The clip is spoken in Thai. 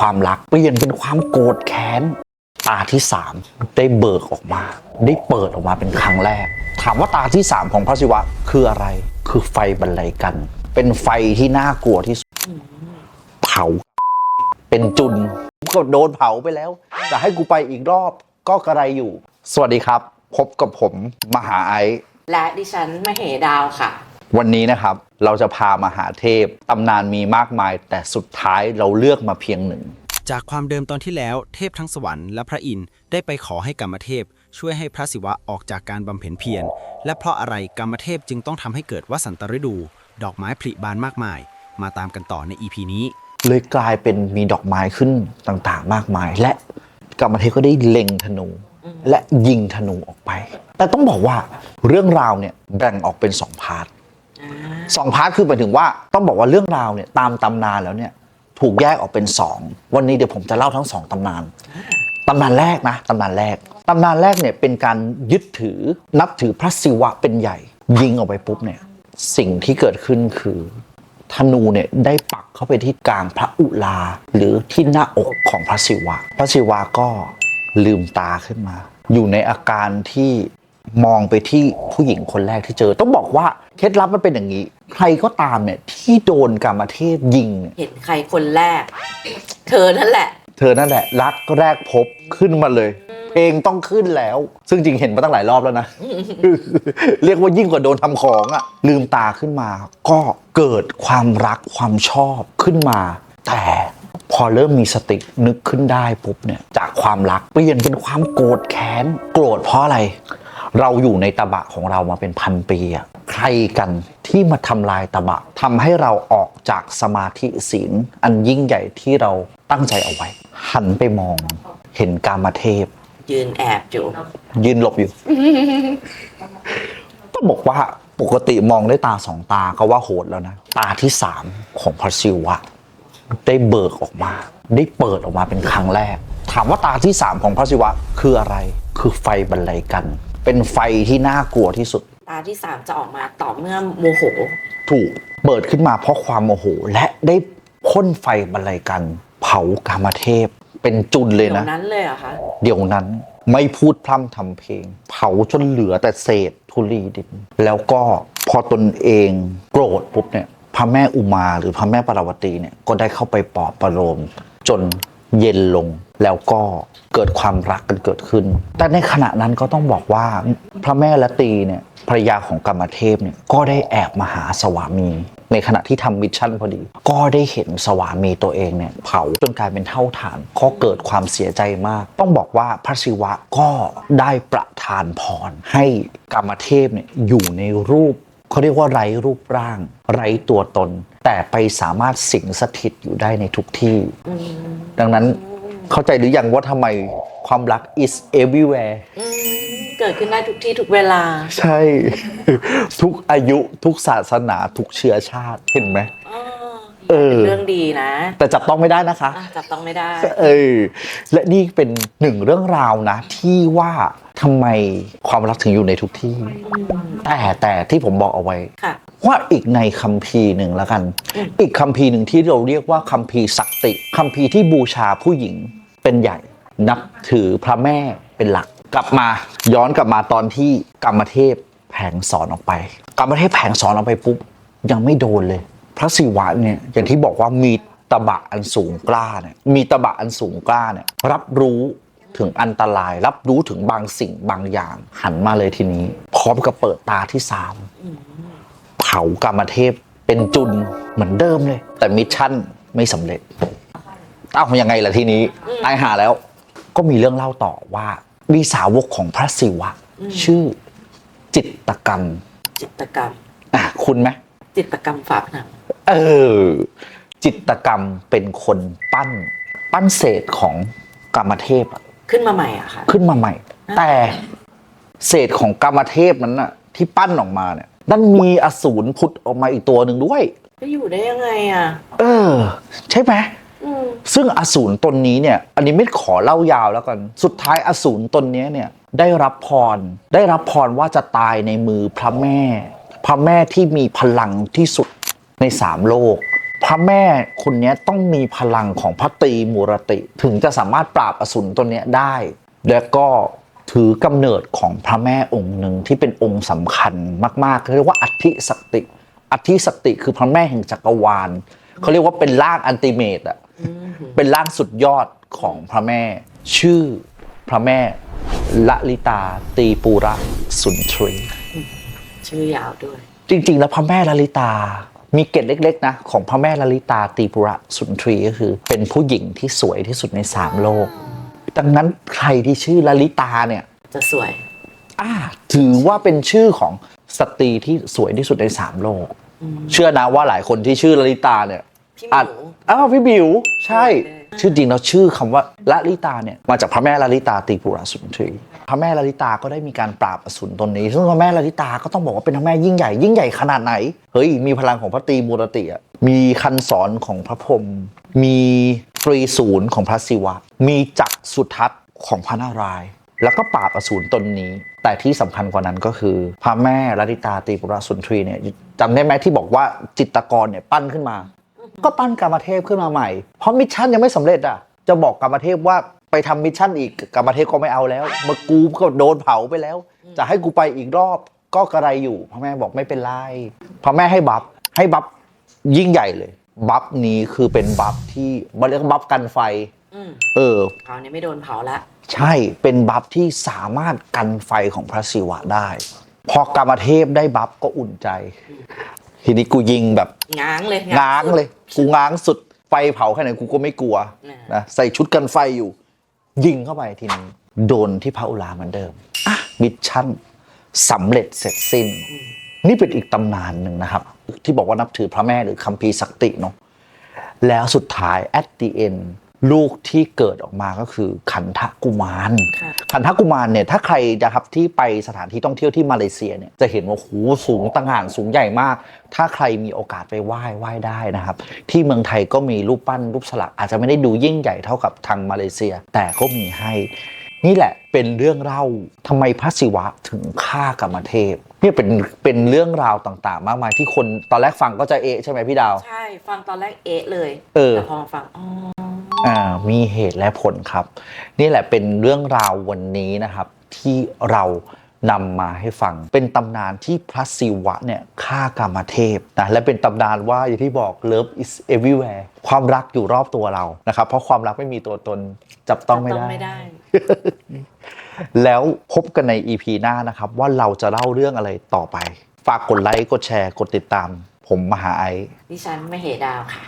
ความรัก เปลี่ยนเป็นความโกรธแค้นตาที่สามได้เบิกออกมา ได้เปิดออกมาเป็นครั้งแรก ถามว่าตาที่สามของพระศิวะคืออะไร คือไฟบรรลัยกัน เป็นไฟที่น่ากลัวที่สุดเผา เป็นจุนก็โดนเผาไปแล้ว จะให้กูไปอีกรอบก็กระไรอยู่ สวัสดีครับ พบกับผมมหาไอซ์และดิฉันมเหดาวค่ะ วันนี้นะครับเราจะพามาหาเทพตำนานมีมากมาย แต่สุดท้ายเราเลือกมาเพียงหนึ่ง จากความเดิมตอนที่แล้วเทพทั้งสวรรค์และพระอินทร์ได้ไปขอให้กรรมเทพ ช่วยให้พระศิวะออกจากการบำเพ็ญเพียรและเพราะอะไรกรรมเทพจึงต้องทำให้เกิดวสันตฤดู ดอกไม้ผลิบานมากมาย มาตามกันต่อใน EP นี้ เลยกลายเป็นมีดอกไม้ขึ้นต่างๆ มากมาย และกรรมเทพก็ได้เล็งธนู และยิงธนูออกไป แต่ต้องบอกว่าเรื่องราวเนี่ยแบ่งออกเป็นสองพาร์ท สองพาร์ทคือหมายถึงว่าต้องบอกว่าเรื่องราวเนี่ยตามตำนานแล้วเนี่ยถูกแยกออกเป็นสองวันนี้เดี๋ยวผมจะเล่าทั้งสองตำนานตำนานแรกนะตำนานแรกตำนานแรกเนี่ยเป็นการยึดถือนับถือพระศิวะเป็นใหญ่ ยิงออกไปปุ๊บเนี่ยสิ่งที่เกิดขึ้นคือธนูเนี่ยได้ปักเข้าไปที่กลางพระอุลา หรือที่หน้าอกของพระศิวะ พระศิวะก็ลืมตาขึ้นมา อยู่ในอาการที่ มองไปที่ผู้หญิงคนแรกที่เจอ ต้องบอกว่าเคล็ดลับมันเป็นอย่างนี้ ใครก็ตามเนี่ยที่โดนกรรมเทพยิงเนี่ยเห็นใครคนแรก เธอนั่นแหละ เธอนั่นแหละ รักแรกพบขึ้นมาเลย เพลงต้องขึ้นแล้ว ซึ่งจริงเห็นมาตั้งหลายรอบแล้วนะ เรียกว่ายิ่งกว่าโดนทำของอะลืมตาขึ้นมา ก็เกิดความรักความชอบขึ้นมา แต่พอเริ่มมีสตินึกขึ้นได้ปุ๊บเนี่ยจากความรักเปลี่ยนเป็นความโกรธแค้นโกรธเพราะอะไร เราอยู่ในตะบะของเรามาเป็นพันปีอะใครกันที่มาทำลายตะบะทำให้เราออกจากสมาธิศีล อันยิ่งใหญ่ที่เราตั้งใจเอาไว้ หันไปมอง เห็นกามเทพ ยืนแอบอยู่ ยืนหลบอยู่ต้องบอกว่าปกติมองด้วยตาสองตาก็ว่าโหดแล้วนะ ตาที่สามของพระศิวะ ได้เบิกออกมา ได้เปิดออกมาเป็นครั้งแรก ถามว่าตาที่สามของพระศิวะคืออะไร คือไฟบรรลัยกัน เป็นไฟที่น่ากลัวที่สุด ตาที่สามจะออกมาต่อเมื่อโมโห ถูกเปิดขึ้นมาเพราะความโมโห และได้พ่นไฟบรรลัยกัน เผากามเทพ เป็นจุนเลยเดี๋ยวนะนั้นเลยเหรอคะ เดี๋ยวนั้นไม่พูดพร่ำทำเพลง เผาจนเหลือแต่เศษธุลีดิน แล้วก็พอตนเองโกรธปุ๊บเนี่ยพระแม่อุมาหรือพระแม่ปารวตีเนี่ยก็ได้เข้าไปปลอบประโลม จน เย็นลงแล้วก็เกิดความรักกันเกิดขึ้น แต่ในขณะนั้นก็ต้องบอกว่าพระแม่ละตีเนี่ยภรรยาของกรรมเทพเนี่ยก็ได้แอบมาหาสวามี ในขณะที่ทำมิชชั่นพอดี ก็ได้เห็นสวามีตัวเองเนี่ยเผาจนกลายเป็นเท่าฐานก็เกิดความเสียใจมาก ต้องบอกว่าพระศิวะก็ได้ประทานพรให้กรรมเทพเนี่ยอยู่ในรูป เขาเรียกว่าไร้รูปร่าง ไร้ตัวตน แต่ไปสามารถสิงสถิตอยู่ได้ในทุกที่ ดังนั้นเข้าใจหรือยังว่าทำไมความรัก is everywhere อืมเกิดขึ้นได้ทุกที่ทุกเวลา ใช่ ทุกอายุทุกศาสนาทุกเชื้อชาติเห็นไหมอ๋อเออเป็นเรื่องดีนะ แต่จับต้องไม่ได้นะคะอะจับต้องไม่ได้ เออ และนี่เป็นหนึ่งเรื่องราวนะ ที่ว่า ทำไมความรักถึงอยู่ในทุกที่ แต่แต่ที่ผมบอกเอาไว้ ค่ะ ว่าอีกในคัมภีร์หนึ่งแล้วกันอีกคัมภีร์หนึ่งที่เราเรียกว่าคัมภีร์ศักติคัมภีร์ที่บูชาผู้หญิงเป็นใหญ่ นับถือพระแม่เป็นหลัก กลับมาย้อนกลับมาตอนที่กรรมเทพแผงสอนออกไปกรรมเทพแผงสอนออกไปปุ๊บยังไม่โดนเลย พระศิวะเนี่ยอย่างที่บอกว่ามีตะบะอันสูงกล้าเนี่ยมีตะบะอันสูงกล้าเนี่ยรับรู้ ถึงอันตรายรับรู้ถึงบางสิ่งบางอย่าง หันมาเลยทีนี้ พร้อมกับเปิดตาที่สามเผากรรมเทพเป็นจุนเหมือนเดิมเลย แต่มิชชั่นไม่สำเร็จเอ้ายังไงล่ะทีนี้ตายหาแล้ว ก็มีเรื่องเล่าต่อว่ามีสาวกของพระศิวะ ชื่อจิตตกรรม จิตรกรรมอะคุณไหมจิตรกรรมฝาผนังเออ จิตกรรมเป็นคนปั้น ปั้นเศษของกรรมเทพอะ ขึ้นมาใหม่อะค่ะ ขึ้นมาใหม่ แต่เศษของกรรมเทพนั้นน่ะ ที่ปั้นออกมาเนี่ยนั่นมีอสูรพุทธออกมาอีกตัวหนึ่งด้วย จะอยู่ได้ยังไงอะเออ ใช่ไหมอืมซึ่งอสูรตนนี้เนี่ย อันนี้ไม่ขอเล่ายาวแล้วกัน สุดท้ายอสูรตนนี้เนี่ยได้รับพร ได้รับพรว่าจะตายในมือพระแม่ พระแม่ที่มีพลังที่สุดในสามโลก พระแม่คนเนี้ยต้องมีพลังของพระตรีมูรติ ถึงจะสามารถปราบอสูรตัวเนี้ยได้ แล้วก็ถือกำเนิดของพระแม่องค์หนึ่งที่เป็นองค์สำคัญมากๆเรียกว่าอัฐิสกติอัฐิสกติคือพระแม่แห่งจักรวาลเขาเรียกว่าเป็นร่างอันติเมตอะเป็นร่างสุดยอดของพระแม่ ชื่อพระแม่ละลิตาตีปูระสุนทรีชื่อยาวด้วย จริง ๆ แล้วพระแม่ลลิตา มีเกร็ดเล็ก ๆ นะ ของพระแม่ลลิตาตีปุระสุนทรีก็คือ เป็นผู้หญิงที่สวยที่สุดในสามโลก ดังนั้นใครที่ชื่อลลิตาเนี่ยจะสวย อ่าถือว่าเป็นชื่อของสตรีที่สวยที่สุดในสามโลก เชื่อนะว่าหลายคนที่ชื่อลลิตาเนี่ยพี่หมิวอาจอ้าวพี่บิว ใช่เลย ชื่อจริงแล้วชื่อคำว่าละลิตาเนี่ยมาจากพระแม่ละลิตาตีปุระสุนทรีพระแม่ละลิตาก็ได้มีการปราบอสูรตนนี้ ซึ่งพระแม่ละลิตาก็ต้องบอกว่าเป็นพระแม่ยิ่งใหญ่ยิ่งใหญ่ขนาดไหนเฮ้ยมีพลังของพระตรีมูรติอะมีคันสอนของพระพรหมมีตรีศูนย์ของพระศิวะ มีจักรสุทัศน์ของพระนารายณ์แล้วก็ปราบอสูรตนนี้ แต่ที่สำคัญกว่านั้นก็คือ พระแม่ละลิตาตีปุระสุนทรีเนี่ยจำได้ไหมที่บอกว่าจิตรกรเนี่ยปั้นขึ้นมา ก็ปั้นกรรมเทพขึ้นมาใหม่ เพราะมิชชั่นยังไม่สำเร็จอะ จะบอกกรรมเทพว่าไปทำมิชชั่นอีกกรรมเทพก็ไม่เอาแล้วเมื่อกูก็โดนเผาไปแล้ว จะให้กูไปอีกรอบก็กระไรอยู่พระแม่บอกไม่เป็นไรพระแม่ให้บัฟให้บัฟยิ่งใหญ่เลยบัฟนี้คือเป็นบัฟที่มันเรียกว่าบัฟกันไฟอืมเออคราวนี้ไม่โดนเผาละใช่เป็นบัฟที่สามารถกันไฟของพระศิวะได้ พอกรรมเทพได้บัฟก็อุ่นใจ ทีนี้กูยิงแบบง้างเลยง้างเลยกูง้างสุดไฟเผาแค่ไหนกูก็ไม่กลัวนะนะใส่ชุดกันไฟอยู่ ยิงเข้าไปทีนี้โดนที่พระอุลาเหมือนเดิมอะมิชชั่นสำเร็จเสร็จสิ้น นี่เป็นอีกตำนานหนึ่งนะครับ ที่บอกว่านับถือพระแม่หรือคัมภีร์ศักติเนาะแล้วสุดท้าย at the end ลูกที่เกิดออกมาก็คือขันทกุมารค่ะขันทกุมารเนี่ยถ้าใครนะครับที่ไปสถานที่ท่องเที่ยวที่มาเลเซียเนี่ยจะเห็นว่าหูสูงต่างหานสูงใหญ่มาก ถ้าใครมีโอกาสไปไหว้ไหว้ได้นะครับ ที่เมืองไทยก็มีรูปปั้นรูปสลักอาจจะไม่ได้ดูยิ่งใหญ่เท่ากับทางมาเลเซีย แต่ก็มีให้นี่แหละเป็นเรื่องเล่าทำไมพระศิวะถึงฆ่ากรรมเทพเนี่ยเป็นเป็นเรื่องราวต่างๆ มากมายที่คนตอนแรกฟังก็จะเอะใช่ไหมพี่ดาว ใช่ ฟังตอนแรกเอะเลย เออแต่พอมาฟังอ๋ออ่า มีเหตุและผลครับ นี่แหละเป็นเรื่องราววันนี้นะครับ ที่เรานำมาให้ฟัง เป็นตำนานที่พระศิวะเนี่ยฆ่ากรรมเทพนะและเป็นตำนานว่าอย่างที่บอก love is everywhere ความรักอยู่รอบตัวเรานะครับ เพราะความรักไม่มีตัวตนจับต้องไม่ต้อได้งไม่ได้แล้วพบกันใน EP หน้านะครับ ว่าเราจะเล่าเรื่องอะไรต่อไป ฝากกดไลค์กดแชร์กดติดตาม ผมมหาไอซ์ดิฉันไม่เหดาวค่ะ